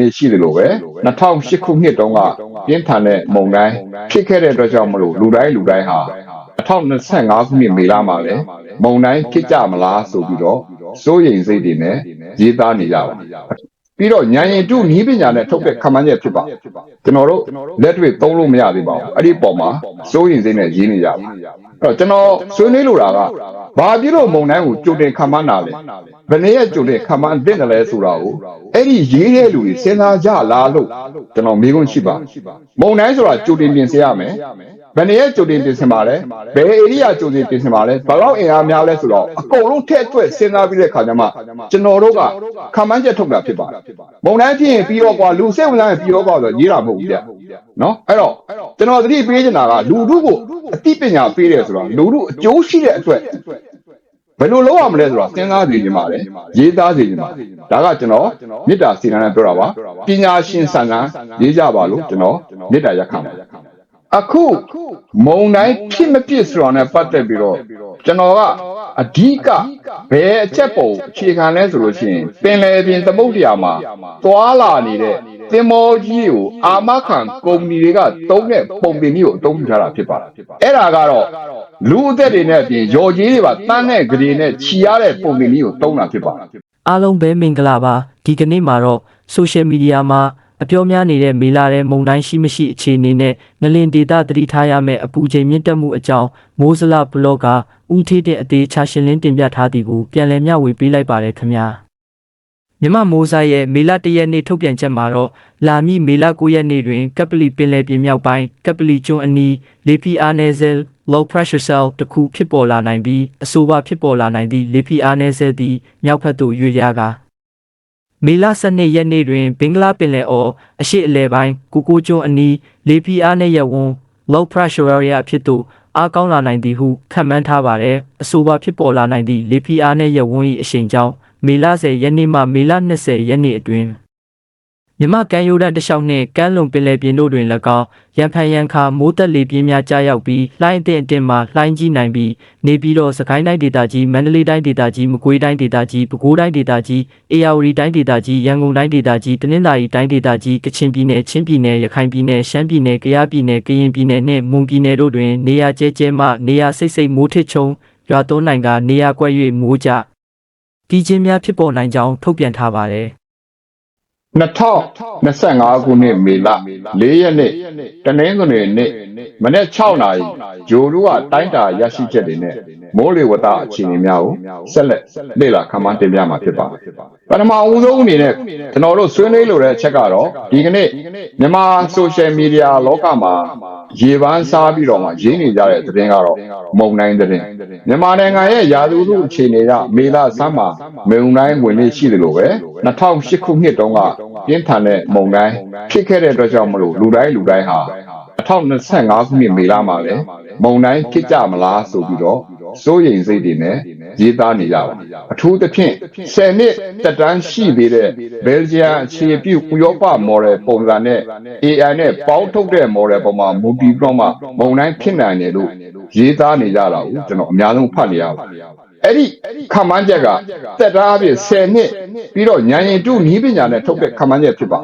လေးရှိတယ်လို့ပဲ2008ခုနှစ်တုန်းကပြင်းထန်တဲ့မုန်တိုင်းဖြစ်ခဲ့တဲ့အတွက်ကြောင့်မလို့လူတိုင်းလူတိုင်းဟာ2025ခုနှစ်မေလမှာလည်းမုန်တိုင်းဖြစ်ကြမလားဆိုပြီးတော့စိုးရိမ်စိတ်တွေနဲ့ရေးသားနေကြပါ ပြီးတော့ဉာဏ်ရင်တုနီးပညာနဲ့ထုတ်တဲ့ခန့်မှန်းချက်ဖြစ်ပါကျွန်တော်တို့လက်တွေ့သုံးလို့မရသေးပါဘူးအဲ့ဒီပုံမှာစိုးရိမ်စိတ်နဲ့ရေးနေကြပါအဲ့တော့ကျွန်တော်ဆွေးနွေးလိုတာကဘာဖြစ်လို့မုံတိုင်းကိုကြိုတင်ခန့်မှန်းတာလဲဘယ်နည်းရဲ့ကြိုတင်ခန့်မှန်းသင့်တယ်လဲဆိုတာကိုအဲ့ဒီရေးတဲ့လူတွေစဉ်းစားကြလားလို့ကျွန်တော်မေးခွန်းရှိပါမုံတိုင်းဆိုတာကြိုတင်ပြင်ဆင်ရမယ် ဘယ်နည်းရဲ့ကြိုတင်ပြင်ဆင်ပါလဲဘယ်ဧရိယာကြိုတင်ပြင်ဆင်ပါလဲဘယ်တော့အင်အားများလဲဆိုတော့အကုန်လုံးထည့်တွက်စဉ်းစားပြီးတဲ့ခါကျမှကျွန်တော်တို့ကခန့်မှန်းချက်ထုတ်တာဖြစ်ပါတယ်မုံတိုင်းဖြစ်ရင်ပြီးတော့ကွာလူစိတ်ဝင်စားရင်ပြီးတော့ကွာဆိုရေးတာမဟုတ်ဘူးဗျနော်အဲ့တော့ကျွန်တော်သတိပေးချင်တာကလူတို့ကိုအသိပညာပေးတယ်ဆိုတော့လူတို့အကျိုးရှိတဲ့အတွက်ဘယ်လိုလုပ်ရမလဲဆိုတော့စဉ်းစားကြည့်ကြပါလေရေးသားကြည့်ကြပါဒါကကျွန်တော်မေတ္တာစီနာနဲ့ပြောတာပါပညာရှင်ဆန်ဆန်ရေးကြပါလို့ကျွန်တော်မေတ္တာရက်ခံပါ အခုမုံတိုင်းဖြစ်မဖြစ်ဆိုတာနဲ့ပတ်သက်ပြီးတော့ကျွန်တော်ကအဓိကဘယ်အချက်ပုံအခြေခံလဲဆိုလို့ရှိရင်ပင်လယ်ပြင်သမုဒ္ဒရာမှာသွာလာနေတဲ့သင်္ဘောကြီးကိုအာမခံကုမ္ပဏီတွေကတုံးတဲ့ပုံပင်ကြီးကိုအသုံးပြုထားတာဖြစ်ပါတယ်အဲ့ဒါကတော့လူအသက်တွေနဲ့အပြင်ရော်ကြီးတွေပါတန်းတဲ့ဂရေနဲ့ခြီရတဲ့ပုံပင်ကြီးကိုတုံးတာဖြစ်ပါတယ်အားလုံးပဲမင်္ဂလာပါဒီကနေ့မှာတော့ social media မှာ အပြောများနေတဲ့မေလာတဲ့မုံတိုင်းရှိမရှိအခြေအနေနဲ့ငလင်ဒေတာတတိထားရမယ့်အပူချိန်မြင့်တက်မှုအကြောင်းမိုးစလဘလော့ကဦးထေးတဲ့အသေးချာရှင်းလင်းတင်ပြထားသည်ကိုပြန်လည်မျှဝေပေးလိုက်ပါတယ်ခင်ဗျာမြမမိုးစားရဲ့မေလ၁ရက်နေ့ထုတ်ပြန်ချက်မှာတော့လာမည့်မေလ9ရက်နေ့တွင်ကပလီပင်လယ်ပြင်မြောက်ပိုင်းကပလီကျွန်းအနီးလေပီအာနယ်ဇယ် low pressure cell တစ်ခုဖြစ်ပေါ်လာနိုင်ပြီးအဆိုပါဖြစ်ပေါ်လာနိုင်သည့်လေပီအာနယ်ဇယ်သည်မြောက်ဘက်သို့ရွေ့ရကာ မေလ12ရက်နေ့တွင်ဘင်္ဂလားပင်လယ်အော်အရှိအလဲပိုင်းကူကိုကျွန်းအနီးလေပီအာနယ်ရဝန်း low pressure area ဖြစ်သို့အားကောင်းလာနိုင်သည်ဟုခန့်မှန်းထားပါသည်အဆိုပါဖြစ်ပေါ်လာနိုင်သည့်လေပီအာနယ်ရဝန်း၏အရှိန်ကြောင့်မေလ10ရက်နေ့မှမေလ20ရက်နေ့အတွင်း မြမကန်ယိုဒန်တလျှောက်နှင့်ကမ်းလွန်ပင်လယ်ပြင်တို့တွင်၎င်းရန်ဖန်ရန်ခါမိုးတက်လေပြင်းများကြားရောက်ပြီးလှိုင်းအထင်အတင်မှလှိုင်းကြီးနိုင်ပြီးနေပြီးတော့စကိုင်းတိုင်းဒေသကြီးမန္တလေးတိုင်းဒေသကြီးမကွေးတိုင်းဒေသကြီးပဲခူးတိုင်းဒေသကြီးအေရဝတီတိုင်းဒေသကြီးရန်ကုန်တိုင်းဒေသကြီးတနင်္သာရီတိုင်းဒေသကြီးကချင်ပြည်နယ်ချင်းပြည်နယ်ရခိုင်ပြည်နယ်ရှမ်းပြည်နယ်ကယားပြည်နယ်ကရင်ပြည်နယ်နှင့်မွန်ပြည်နယ်တို့တွင်နေရာကျဲကျဲမှနေရာစိတ်စိတ်မိုးထစ်ချုံရွာသွန်းနိုင်ကနေရာကွက်၍မိုးကြဒီချင်းများဖြစ်ပေါ်နိုင်ကြောင်းထုတ်ပြန်ထားပါတယ် 2025ခုနှစ်မေလ4ရက်နေ့တနင်္ဂနွေနေ့မနေ့6နာရီဂျိုလူကတိုင်းတာရရှိချက်တွေနဲ့မိုးလေဝသအခြေအနေများကိုဆက်လက်လေ့လာခန့်မှန်းတင်ပြမှာဖြစ်ပါတယ်။ ပထမအဦးဆုံးအနေနဲ့ကျွန်တော်တို့ဆွေးနွေးလိုတဲ့အချက်ကတော့ဒီကနေ့မြန်မာ social media လောကမှာရေပန်းစားပြီးတော့မှရင်းနေကြတဲ့သတင်းကတော့မုံတိုင်းသတင်းမြန်မာနိုင်ငံရဲ့ရာသီဥတုအခြေအနေကမေလဆန်းမှာမုံတိုင်းဝင်နေရှိတယ်လို့ပဲ2008ခုနှစ်တုန်းကပြင်းထန်တဲ့မုံတိုင်းဖြစ်ခဲ့တဲ့အတွက်ကြောင့်မလို့လူတိုင်းလူတိုင်းဟာ2025ခုနှစ်မေလမှာလည်းမုံတိုင်းဖြစ်ကြမလားဆိုပြီးတော့စိုးရိမ်စိတ်တွေနဲ့ ရေးသားနေကြပါအထူးသဖြင့်10နှစ်တက်တန်းရှိသေးတဲ့ဘယ်လ်ဂျီယံအခြေပြုဥရောပမော်ဒယ်ပုံစံနဲ့ AI နဲ့ပေါင်းထုတ်တဲ့မော်ဒယ်ပုံမှာမူတည်ပြီးတော့မှမုံတိုင်းဖြစ်နိုင်တယ်လို့ရေးသားနေကြတာကိုကျွန်တော်အများဆုံးဖတ်နေရပါတယ် အဲ့ဒီခမန်းချက်ကတက်တာအပြင်10နှစ်ပြီးတော့ဉာဏ်ရင်တုနီးပညာနဲ့ထုတ်တဲ့ခမန်းချက်ဖြစ်ပါ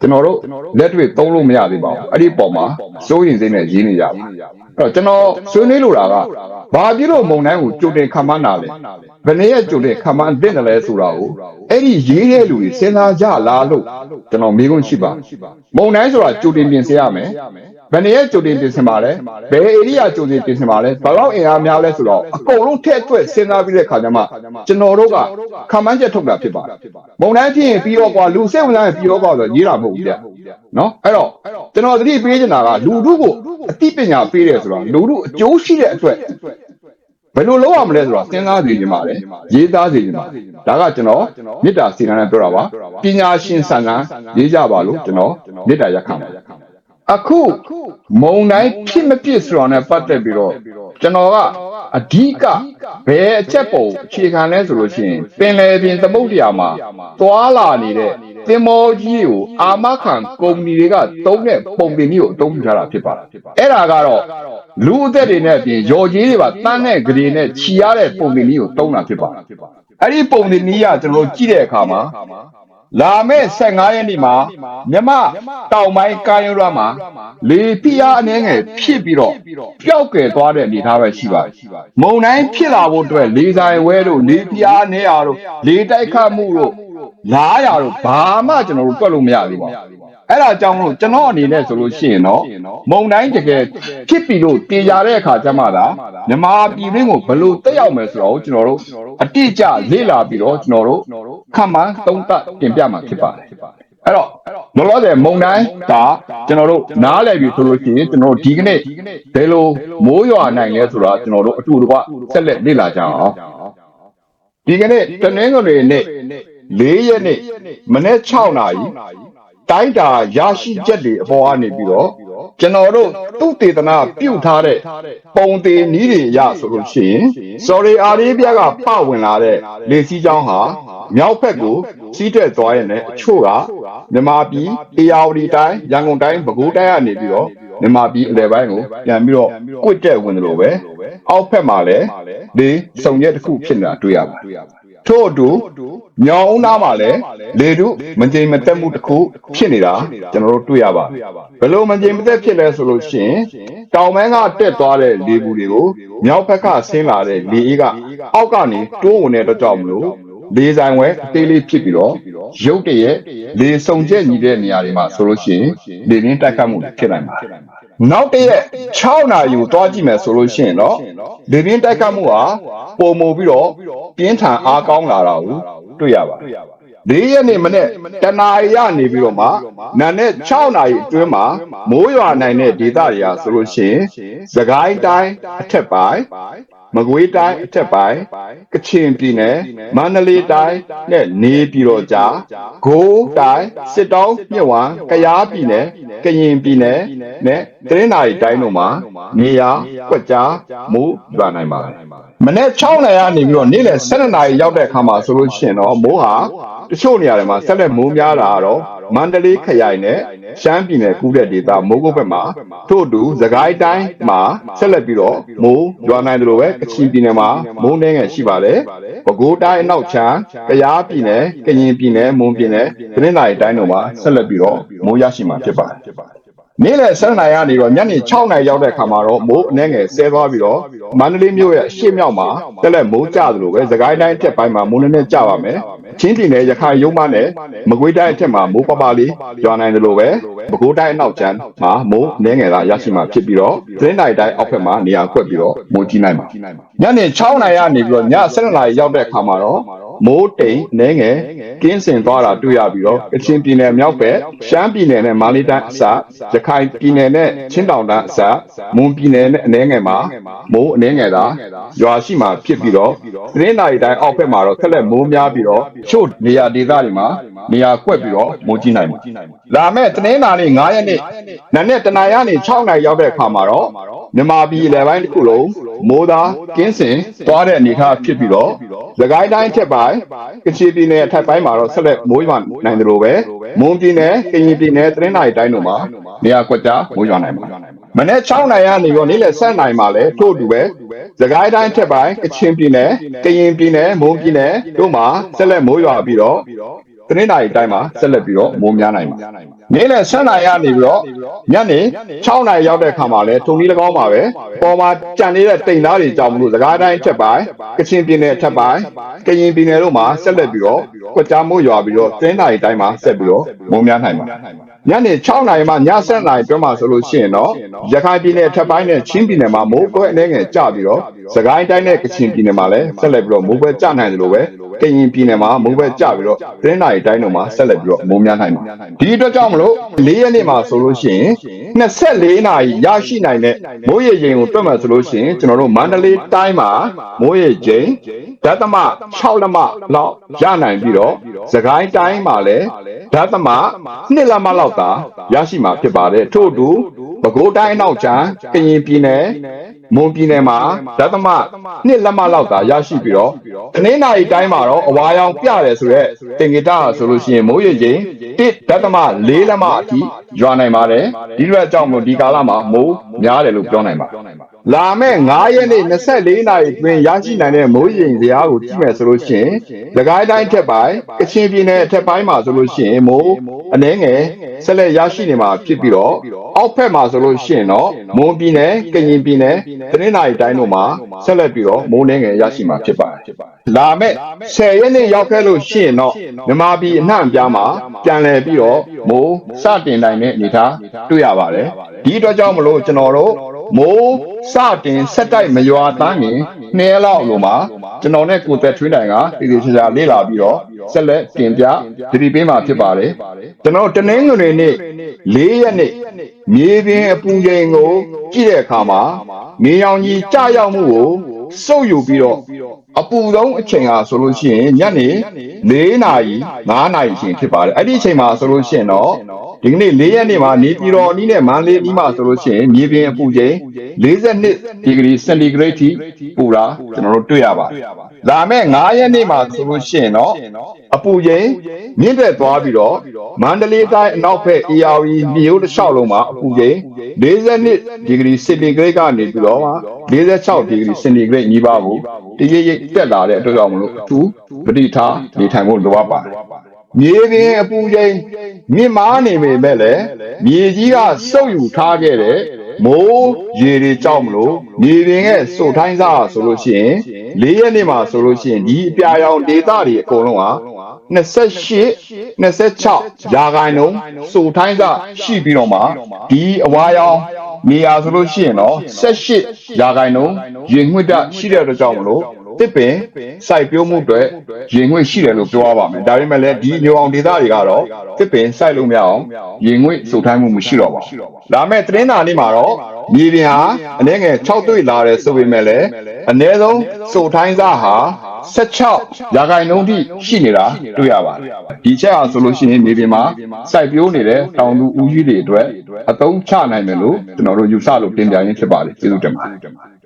ကျွန်တော်တို့လက်တွေ့သုံးလို့မရသေးပါဘူးအဲ့ဒီပုံမှာစိုးရင်စိတ်နဲ့ရေးနေကြပါအဲ့တော့ကျွန်တော်ဆွေးနွေးလိုတာကဘာဖြစ်လို့မုံတိုင်းကိုကြိုတင်ခမန်းတာလဲဘယ်နည်းရဲ့ကြိုတင်ခမန်းသင့်တယ်လဲဆိုတာကိုအဲ့ဒီရေးတဲ့လူတွေစဉ်းစားကြလားလို့ကျွန်တော်မေးခွန်းရှိပါမုံတိုင်းဆိုတာကြိုတင်ပြင်ဆင်ရမယ် ဘယ်နည်းရဲ့ကြိုတင်ပြင်ဆင်ပါလဲဘယ်ဧရိယာကြိုတင်ပြင်ဆင်ပါလဲဘယ်တော့အင်အားများလဲဆိုတော့အကုန်လုံးထည့်တွက်စဉ်းစားပြီးတဲ့ခါကျမှကျွန်တော်တို့ကခမန်းချက်ထုတ်တာဖြစ်ပါတယ်မုံတိုင်းဖြစ်ရင်ပြီးတော့ကွာလူစိတ်ဝင်စားရင်ပြီးတော့ကွာဆိုရေးတာမဟုတ်ဘူးဗျနော်အဲ့တော့ကျွန်တော်သတိပေးချင်တာကလူတို့ကိုအသိပညာပေးတယ်ဆိုတော့လူတို့အကျိုးရှိတဲ့အတွက်ဘယ်လိုလုပ်ရမလဲဆိုတော့စဉ်းစားကြည့်ကြပါလေရေးသားကြည့်ကြပါဒါကကျွန်တော်မေတ္တာစီနာနဲ့ပြောတာပါပညာရှင်ဆန်ဆန်ရေးကြပါလို့ကျွန်တော်မေတ္တာရက်ခံပါ အခုမုံတိုင်းဖြစ်မဖြစ်ဆိုတာနဲ့ပတ်သက်ပြီးတော့ကျွန်တော်ကအဓိကဘယ်အချက်ပုံအခြေခံလဲဆိုလို့ရှိရင်ပင်လယ်ပြင်သမုဒ္ဒရာမှာသွာလာနေတဲ့သင်္ဘောကြီးကိုအာမခံကုမ္ပဏီတွေကတုံးတဲ့ပုံပင်ကြီးကိုအသုံးပြုထားတာဖြစ်ပါတယ်အဲ့ဒါကတော့လူအသက်တွေနဲ့အပြင်ရော်ကြီးတွေပါတန်းတဲ့ဂရေနဲ့ခြီရတဲ့ပုံပင်ကြီးကိုတုံးတာဖြစ်ပါတယ်အဲ့ဒီပုံပင်ကြီးကကျွန်တော်တို့ကြည့်တဲ့အခါမှာ လာမယ့်15ရက်နေ့မှာမြမတောင်ပိုင်းကာယရွာမှာလေပြားအနေငယ်ဖြစ်ပြီးတော့ပျောက်ကယ်သွားတဲ့အနေအထားပဲရှိပါတယ်မုံတိုင်းဖြစ်လာဖို့အတွက်လေဆိုင်ဝဲတို့လေပြားနေရတို့လေတိုက်ခတ်မှုတို့လားရတို့ဘာမှကျွန်တော်တို့တွက်လို့မရသေးပါဘူး အဲ့ဒါကြောင့်မလို့ကျွန်တော်အနေနဲ့ဆိုလို့ရှိရင်တော့မုံတိုင်းတကယ်ဖြစ်ပြီးလို့တည်ကြတဲ့အခါကျမှသာမြမာပြည်ရင်းကိုဘယ်လိုတက်ရောက်မယ်ဆိုတော့ကျွန်တော်တို့အတိအကျလေ့လာပြီးတော့ကျွန်တော်တို့ခံမှန်းသုံးသပ်တင်ပြမှာဖြစ်ပါတယ်အဲ့တော့လောလောဆယ်မုံတိုင်းကကျွန်တော်တို့နားလည်ပြီဆိုလို့ရှိရင်ကျွန်တော်တို့ဒီကနေ့ဘယ်လိုမိုးရွာနိုင်လဲဆိုတာကျွန်တော်တို့အတူတကွဆက်လက်လေ့လာကြအောင်ဒီကနေ့တနင်္ဂနွေနေ့၄ရက်နေ့မနေ့6နာရီ တိုင်းတာရရှိချက်တွေအပေါ်ကနေပြီးတော့ကျွန်တော်တို့သူတေသနာပြုတ်ထားတဲ့ပုံသေးနီးတွေရဆိုလို့ရှိရင် sorry အာရေးပြကပဝင်လာတဲ့လေစီးချောင်းဟာမြောက်ဘက်ကိုစီးတက်သွားရင်လည်းအချို့ကမြန်မာပြည်အေရဝတီတိုင်းရန်ကုန်တိုင်းပဲခူးတိုင်းကနေပြီးတော့ မြန်မာပြည်အလယ်ပိုင်းကိုပြန်ပြီးတော့ကွတ်တက်ဝင်တယ်လို့ပဲအောက်ဘက်မှာလည်းဒီစုံရက်တစ်ခုဖြစ်နေတာတွေ့ရပါတယ်ထို့အတူညောင်ဦးနားမှာလည်းလေတုမကြိမ်မသက်မှုတစ်ခုဖြစ်နေတာကျွန်တော်တို့တွေ့ရပါတယ်ဘယ်လိုမကြိမ်မသက်ဖြစ်လဲဆိုလို့ရှိရင်တောင်ပန်းကတက်သွားတဲ့လေဘူးတွေကိုမြောက်ဘက်ကဆင်းလာတဲ့လေအေးကအောက်ကနေတိုးဝင်တဲ့အတွက်ကြောင့်မလို့ လေဆိုင်ဝဲအသေးလေးဖြစ်ပြီးတော့ရုတ်တရက်လေစုံချက်ညီတဲ့နေရာတွေမှာဆိုလို့ရှိရင်လေရင်းတက်ခတ်မှုဖြစ်နိုင်ပါတယ်နောက်တရက်6နာရီကိုတွားကြည့်မယ်ဆိုလို့ရှိရင်တော့လေရင်းတက်ခတ်မှုဟာပုံမူပြီးတော့ပြင်းထန်အားကောင်းလာတာကိုတွေ့ရပါတယ်၄ရက်နေ့မနေ့တနာရီရနေပြီးတော့မှနာနဲ့6နာရီအတွင်းမှာမိုးရွာနိုင်တဲ့ဒေသတွေဟာဆိုလို့ရှိရင်သခိုင်းတိုင်းအထက်ပိုင်း မကွေးတိုင်းအထက်ပိုင်းကချင်ပြည်နယ်မန္တလေးတိုင်းနဲ့နေပြည်တော်ကြားဂိုးတိုင်းစစ်တောင်းမြစ်ဝံကယားပြည်နယ်ကရင်ပြည်နယ်နဲ့တရင်းနာရီတိုင်းတို့မှာနေရာကွက်ကြားမိုးရွာနိုင်ပါတယ်မနေ့6နာရီကနေပြီးတော့နေ့လယ်12နာရီရောက်တဲ့အခါမှာဆိုလို့ရှိရင်တော့မိုးဟာတချို့နေရာတွေမှာဆက်လက်မိုးများတာကတော့ မန္တလေးခရိုင်နဲ့ရှမ်းပြည်နယ်ကူးတဲ့ဒေသမိုးကုတ်ဘက်မှာထို့အတူသခိုင်းတိုင်းမှာဆက်လက်ပြီးတော့မိုးရွာနိုင်တယ်လို့ပဲကချင်ပြည်နယ်မှာမိုးနှဲငယ်ရှိပါတယ်။ပဲခူးတိုင်းအနောက်ချမ်းကယားပြည်နယ်ကရင်ပြည်နယ်မွန်ပြည်နယ်ပြည်နယ်တိုင်းတို့မှာဆက်လက်ပြီးတော့မိုးရရှိမှာဖြစ်ပါတယ်။ နေ့လယ်7နာရီကနေတော့ညနေ6နာရီရောက်တဲ့အခါမှာတော့မိုးအနှဲငယ်ဆဲသွားပြီးတော့မန္တလေးမြို့ရဲ့အရှေ့မြောက်မှာတက်လက်မိုးကျသလိုပဲသခိုင်းတိုင်းအထက်ပိုင်းမှာမိုးနည်းနည်းကျပါမယ်။ချင်းပြည်နယ်ရခိုင်ရုံးမနဲ့မကွေးတိုင်းအထက်မှာမိုးပပလေးရွာနိုင်တယ်လို့ပဲပဲခူးတိုင်းအနောက်ကျမ်းမှာမိုးအနှဲငယ်သာရရှိမှာဖြစ်ပြီးတော့သတင်းတိုင်းတိုင်းအောက်ဘက်မှာနေရာကွက်ပြီးတော့မိုးကြီးနိုင်မှာညနေ6နာရီကနေပြီးတော့ည7နာရီရောက်တဲ့အခါမှာတော့ မိုးတိမ်နှဲငယ်ကင်းစင်သွားတာတွေ့ရပြီးတော့ကချင်ပြည်နယ်မြောက်ဘက်ရှမ်းပြည်နယ်နဲ့မန္တလေးတိုင်းအစရခိုင်ပြည်နယ်နဲ့ချင်းတောင်တိုင်းအစမွန်ပြည်နယ်နဲ့အနှဲငယ်မှာမိုးအနှဲငယ်သာရွာရှိမှာဖြစ်ပြီးတော့သတင်းတိုင်းတိုင်းအောက်ဘက်မှာတော့ဆက်လက်မိုးများပြီးတော့ချို့နေရာဒေသတွေမှာနေရာကွက်ပြီးတော့မိုးကြီးနိုင်မှာလာမဲ့သတင်းနာနေ့9ရက်နေ့နနက်တနာရီကနေ6နာရီရောက်တဲ့အခါမှာတော့ မြန်မာပြည်လေပိုင်းတစ်ခုလုံးမိုးသားကင်းစင်သွားတဲ့အနေအထားဖြစ်ပြီးတော့သခိုင်းတိုင်းထက်ပိုင်းကချင်ပြည်နယ်အထက်ပိုင်းမှာတော့ဆက်လက်မိုးရွာနိုင်တယ်လို့ပဲမွန်ပြည်နယ်ကရင်ပြည်နယ်သတင်းနာရီတိုင်းတို့မှာနေရာကွက်ကြားမိုးရွာနိုင်မှာမနေ့6နိုင်ရနေရောနေ့လယ်7နိုင်မှာလဲထို့အတူပဲသခိုင်းတိုင်းထက်ပိုင်းကချင်ပြည်နယ်ကရင်ပြည်နယ်မွန်ပြည်နယ်တို့မှာဆက်လက်မိုးရွာပြီးတော့သတင်းနာရီတိုင်းမှာဆက်လက်ပြီးတော့မိုးများနိုင်မှာ နေ့လယ်7နိုင်ရနေပြီးတော့ညနေ6နိုင်ရောက်တဲ့အခါမှာလဲထုံကြီး၎င်းပါပဲပေါ်မှာကြံနေတဲ့တိမ်သားတွေကြောင့်မလို့သခိုင်းတိုင်းထက်ပိုင်းကချင်ပြည်နယ်ထက်ပိုင်းကရင်ပြည်နယ်တို့မှာဆက်လက်ပြီးတော့ကွက်ကြားမိုးရွာပြီးတော့သတင်းနာရီတိုင်းမှာဆက်ပြီးတော့မိုးများနိုင်မှာ ညနေ6နိုင်မှည7နိုင်တွင်းမှာဆိုလို့ရှိရင်တော့ရခိုင်ပြည်နယ်ထက်ပိုင်းနဲ့ချင်းပြည်နယ်မှာမိုးကွက်အနေငယ်ကျပြီးတော့စကိုင်းတိုင်းနဲ့ကချင်ပြည်နယ်မှာလည်းဆက်လက်ပြီးတော့မိုးကွက်ကျနိုင်တယ်လို့ပဲကရင်ပြည်နယ်မှာမိုးကွက်ကျပြီးတော့သတင်းနာရီတိုင်းတို့မှာဆက်လက်ပြီးတော့မိုးများနိုင်မှာဒီအတွက်ကြောင့်မလို့၄ရက်နေ့မှာဆိုလို့ရှိရင်24နာရီရရှိနိုင်တဲ့မိုးရေချိန်ကိုတွက်မှဆိုလို့ရှိရင်ကျွန်တော်တို့မန္တလေးတိုင်းမှာမိုးရေချိန်ဓာတ်သမ6လက်မလောက်ရနိုင်ပြီးတော့စကိုင်းတိုင်းမှာလည်း ဓာတ်သမ2လက်မလောက်သာရရှိမှာဖြစ်ပါတယ်ထို့အတူပဲခူးတိုင်းနောက်ချမ်းကရင်ပြည်နယ်မွန်ပြည်နယ်မှာဓာတ်သမ2လက်မလောက်သာရရှိပြီးတော့တနင်္သာရီတိုင်းမှာတော့အဝါရောင်ပြတယ်ဆိုရက်တင်ဂီတာဆိုလို့ရှိရင်မိုးရေချိန်1ဓာတ်သမ4လက်မအထိရွာနိုင်ပါတယ်ဒီလိုအကြောင်းမို့ဒီကာလမှာမိုးများတယ်လို့ပြောနိုင်ပါ လာမဲ့9ရက်နေ့24နာရီတွင်ရရှိနိုင်တဲ့မိုးရင်စရာကိုကြည့်မယ်ဆိုလို့ရှိရင်သခိုင်းတိုင်းထက်ပိုင်းကချင်ပြည်နယ်ထက်ပိုင်းမှာဆိုလို့ရှိရင်မိုးအနှဲငယ်ဆက်လက်ရရှိနေမှာဖြစ်ပြီးတော့အောက်ဖက်မှာဆိုလို့ရှိရင်တော့မွန်ပြည်နယ်ကရင်ပြည်နယ်တနင်္သာရီတိုင်းတို့မှာဆက်လက်ပြီးတော့မိုးနှဲငယ်ရရှိမှာဖြစ်ပါတယ်လာမဲ့10ရက်နေ့ရောက်ခဲ့လို့ရှိရင်တော့မြန်မာပြည်အနှံ့အပြားမှာပြန်လည်ပြီးတော့မိုးစတင်နိုင်တဲ့အနေအထားတွေ့ရပါတယ်ဒီအတွက်ကြောင့်မလို့ကျွန်တော်တို့ မိုးစတင်ဆက်တိုက်မရွာသားငင်နှဲလောက်လို့မှာကျွန်တော်နဲ့ကိုသက်ထွေးတိုင်ကတည်တည်ချာချာလေ့လာပြီးတော့ဆက်လက်တင်ပြသတိပေးမှာဖြစ်ပါတယ်ကျွန်တော်တနင်္ဂနွေနေ့၄ရက်နေ့မြေပြင်အပူချိန်ကိုကြည့်တဲ့အခါမှာမြေရောင်ကြီးကြရောက်မှုကိုစုပ်ယူပြီးတော့အပူဆုံးအချိန်ဟာဆိုလို့ရှိရင်ညနေ၄နာရီ၅နာရီအချိန်ဖြစ်ပါတယ်အဲ့ဒီအချိန်မှာဆိုလို့ရှိရင်တော့ ဒီကနေ့၄ရက်နေ့မှာနေပြည်တော်အနီးနဲ့မန္တလေးအနီးမှာဆိုလို့ရှိရင်မြေပြင်အပူချိန်42ဒီဂရီစင်တီဂရိတ်ထိပူတာကျွန်တော်တို့တွေ့ရပါတယ်။ဒါမဲ့9ရက်နေ့မှာဆိုလို့ရှိရင်တော့အပူချိန်မြင့်တက်သွားပြီးတော့မန္တလေးတိုင်းအနောက်ဘက် ARV မြို့တစ်လျှောက်လုံးမှာအပူချိန်42ဒီဂရီစင်တီဂရိတ်ကနေပြီးတော့46ဒီဂရီစင်တီဂရိတ်ညီပါဘူးတရိပ်ရိပ်တက်လာတဲ့အတွက်ကြောင့်မလို့အထူးပဋိထားနေထိုင်ဖို့လိုအပ်ပါတယ်။မြေပြင်အပူချိန် မြင့်မားနေပေမဲ့လည်းမြေကြီးကစုပ်ယူထားခဲ့တဲ့မိုးရေတွေကြောက်မလို့မြေပြင်ရဲ့စုတ်ထိုင်းစားဆိုလို့ရှိရင်၄ရက်နေ့မှာဆိုလို့ရှိရင်ဒီအပြာရောင်ဒေတာတွေအကုန်လုံးဟာ28 26ရာခိုင်နှုန်းစုတ်ထိုင်းစားရှိပြီးတော့မှဒီအဝါရောင်နေရာဆိုလို့ရှိရင်တော့18ရာခိုင်နှုန်းရင်ငွေ့တရှိတဲ့အတွက်ကြောင့်မလို့ တစ်ပင်စိုက်ပျိုးမှုအတွက်ရင်ငွေ့ရှိတယ်လို့ပြောရပါမယ်ဒါပေမဲ့လည်းဒီမျိုးအောင်ဒေသတွေကတော့တစ်ပင်စိုက်လို့မရအောင်ရင်ငွေ့စုထိုင်းမှုမရှိတော့ပါဘူးဒါမဲ့သတင်းစာနေ့မှာတော့မြေပြင်ဟာအနည်းငယ်6တွေ့လာတယ်ဆိုပေမဲ့လည်းအနည်းဆုံးစုထိုင်းစားဟာ16ရာခိုင်နှုန်းထိရှိနေတာတွေ့ရပါတယ်ဒီချက်အားဆိုလို့ရှိရင်မြေပြင်မှာစိုက်ပျိုးနေတဲ့တောင်သူဦးကြီးတွေအတွက်အသုံးချနိုင်တယ်လို့ကျွန်တော်တို့ယူဆလို့တင်ပြရင်းဖြစ်ပါတယ်ကျေးဇူးတင်ပါတယ်